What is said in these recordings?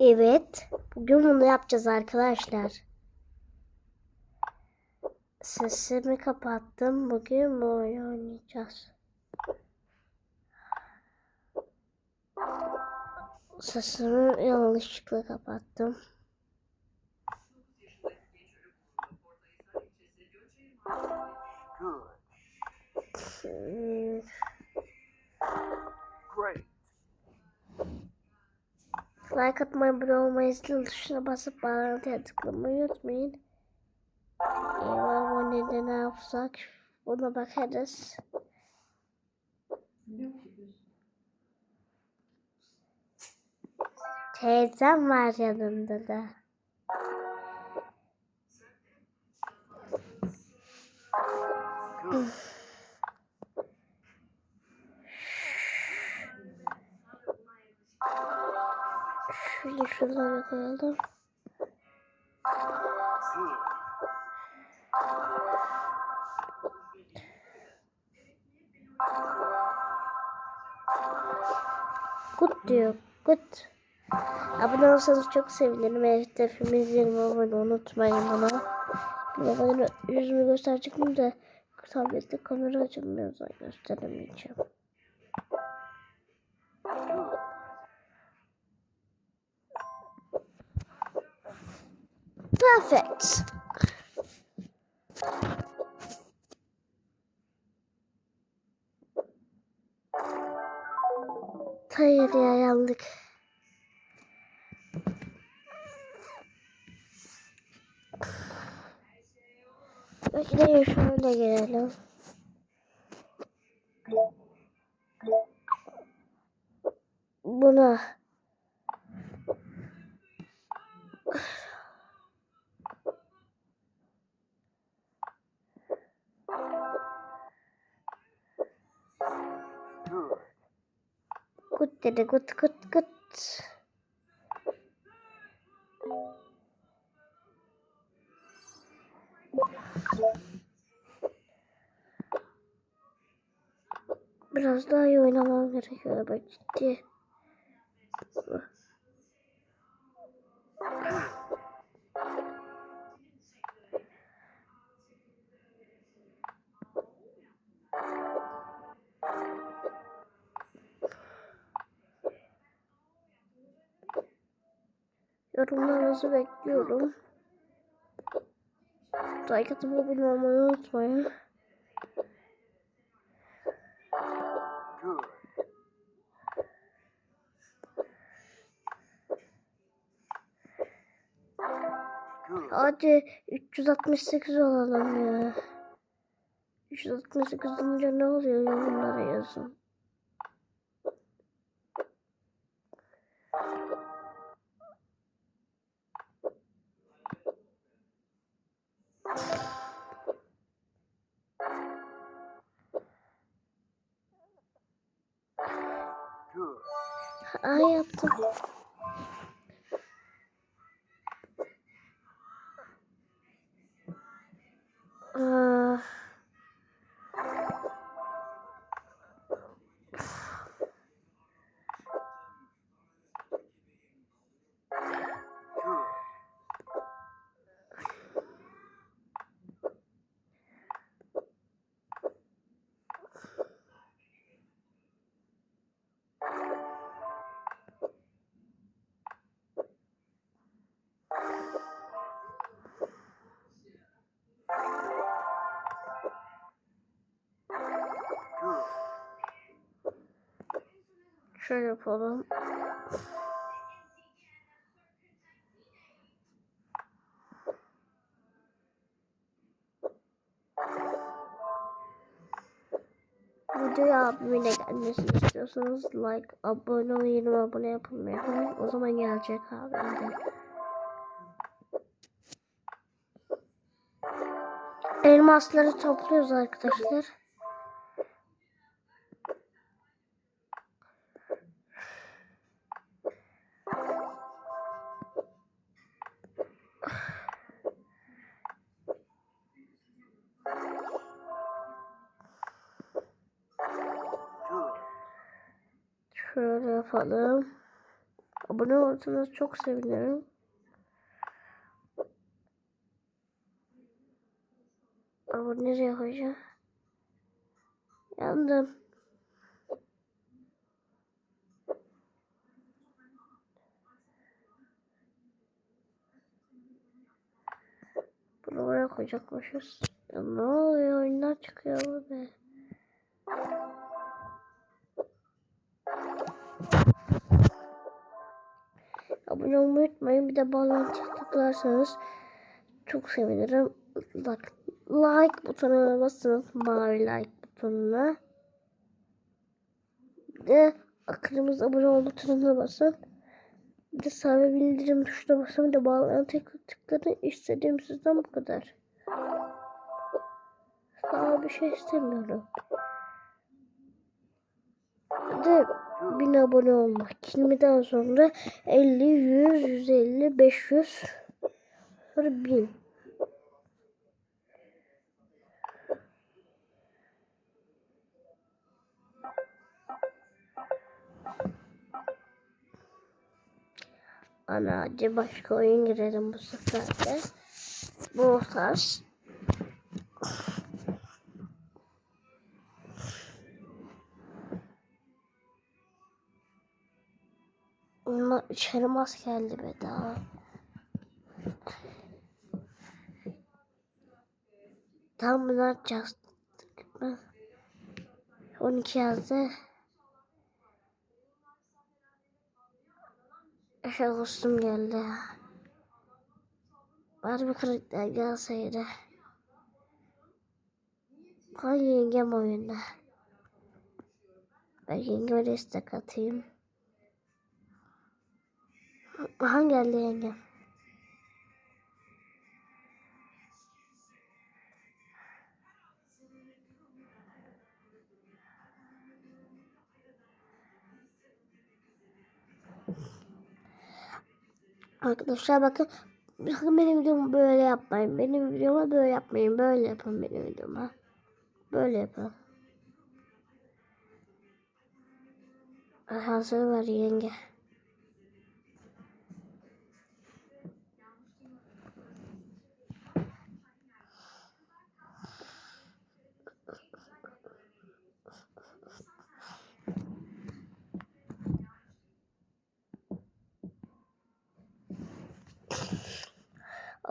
Evet. Bugün bunu yapacağız arkadaşlar. Sesimi kapattım. Bugün bu oyunu oynayacağız. Sesimi yanlışlıkla kapattım. Good. Great. Like atmayı, abone olmayı, zil tuşuna basıp bağlantıya tıklamayı unutmayın. Eyvah abonede ne yapsak ona bakarız. Teyzem var yanında da. Şöyle şuralara koyalım. Good. Diyor. Good. Abone olursanız çok sevinirim. Hedefimiz 20 abone unutmayın bana. Abone yüzümü gösterecektim de tablette kamera açılmıyor zaten gösteremeyeceğim. Perfect. Hayır ya yandık. Bekleyin şöyle girelim. Buna. Kut dedi kut kut. Biraz daha iyi oynamam gerekiyor bak ciddi. Yorumlarınızı bekliyorum. Like atıp abone olmayı unutmayın. Hadi 368 olalım ya. 368 olunca ne oluyor yorumlara yazın. Ay yaptım. Şöyle yapalım. Videoya abimin de gelmesini istiyorsanız like, abone olun, yeni abone yapılmıyor. O zaman gelecek abim de. Elmasları topluyoruz arkadaşlar. Şöyle yapalım. Abone olursanız çok sevinirim. Ama nereye koyacağım? Yandım. Bunu oraya koyacakmışız. Ya ne oluyor? Oyundan çıkıyor bu be. Abone olmayı unutmayın. Bir de bağlantıya tıklarsanız çok sevinirim. Bak like butonuna basın. Mavi like butonuna. Bir de kırmızı abone ol butonuna basın. Bir de sarı bildirim tuşuna basın. Bir de bağlantıya tıklayın. İstediğim sizden bu kadar. Daha bir şey istemiyorum. Bir de 1000 abone olmak. 20'den sonra 50, 100, 150, 500 sonra 1000. Ana hadi başka oyun girelim bu sefer de. Bu tarz. Ama içeri mas geldi bedava. Tam bunu atacağız. 12 yazdı. Kostüm geldi. Bari bir karakter gelseydi. Kan yengem oyunda. Ben yengeme destek atayım. Aha geldi yengem. Arkadaşlar bakın. Bakın benim videomu böyle yapmayın. Benim videoma böyle yapmayın. Böyle yapın benim videoma. Böyle yapın. Hazır var yenge.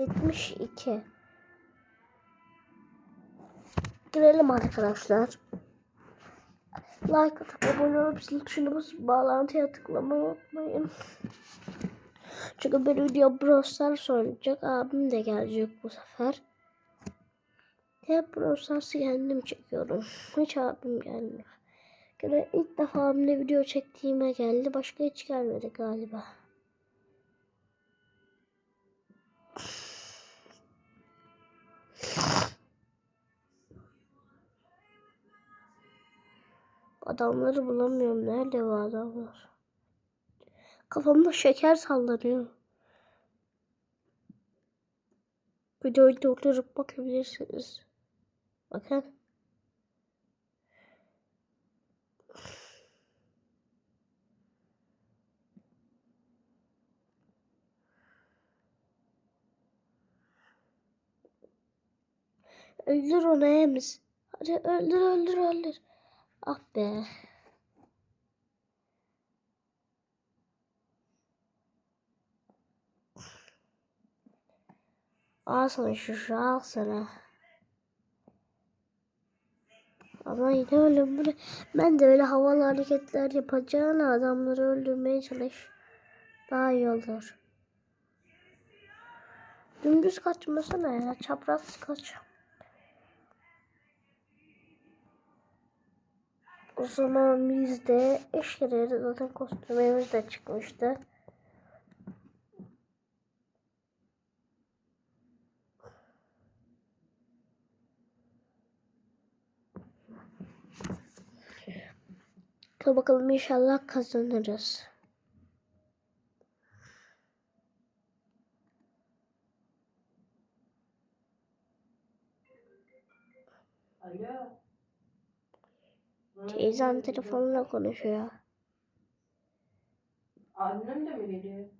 Yetmiş iki. Girelim arkadaşlar. Like atıp abone olup zil tuşuna basıp bağlantıya tıklamayı unutmayın. Çünkü bir video Brawl Stars oynayacak. Abim de gelecek bu sefer. Hep Brawl Stars'ı kendim çekiyorum. Hiç abim gelmiyor. Gene ilk defa abimle video çektiğime geldi. Başka hiç gelmedi galiba. Adamları bulamıyorum. Nerede bu adamlar? Kafamda şeker sallanıyor. Videoyu durdurup bakabilirsiniz. Bakın. Öldür onu Ems. Hadi öldür öldür öldür. Ah be. Al sana şu şu al sana. Ama yine öyle böyle. Ben de öyle havalı hareketler yapacağına adamları öldürmeye çalış. Daha iyi olur. Dümdüz kaçmasana ya. Çapraz kaç. O zaman biz de eşkere zaten kostümümüz de çıkmıştı. Bakalım inşallah kazanırız. Teyzem telefonla konuşuyor. Annem de mi geliyor?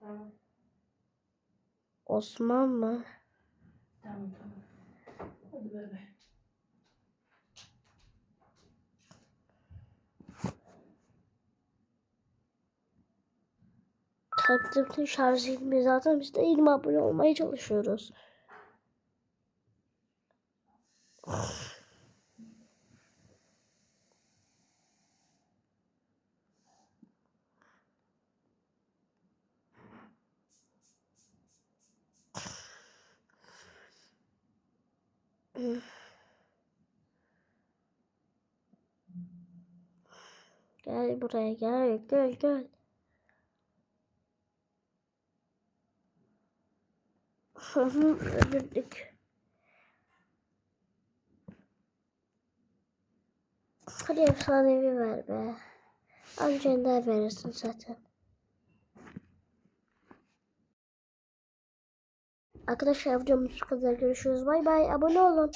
Tamam. Osman mı? Tamam tamam. Hadi bay bay. Bütün şarj zaten biz de 20 abone olmaya çalışıyoruz. Gel buraya gel gel gel. Hı, öldürdük. Hadi efsanevi ver be. Anca ender verirsin zaten. Arkadaşlar videomuz bu kadar görüşürüz. Bay bay. Abone olun.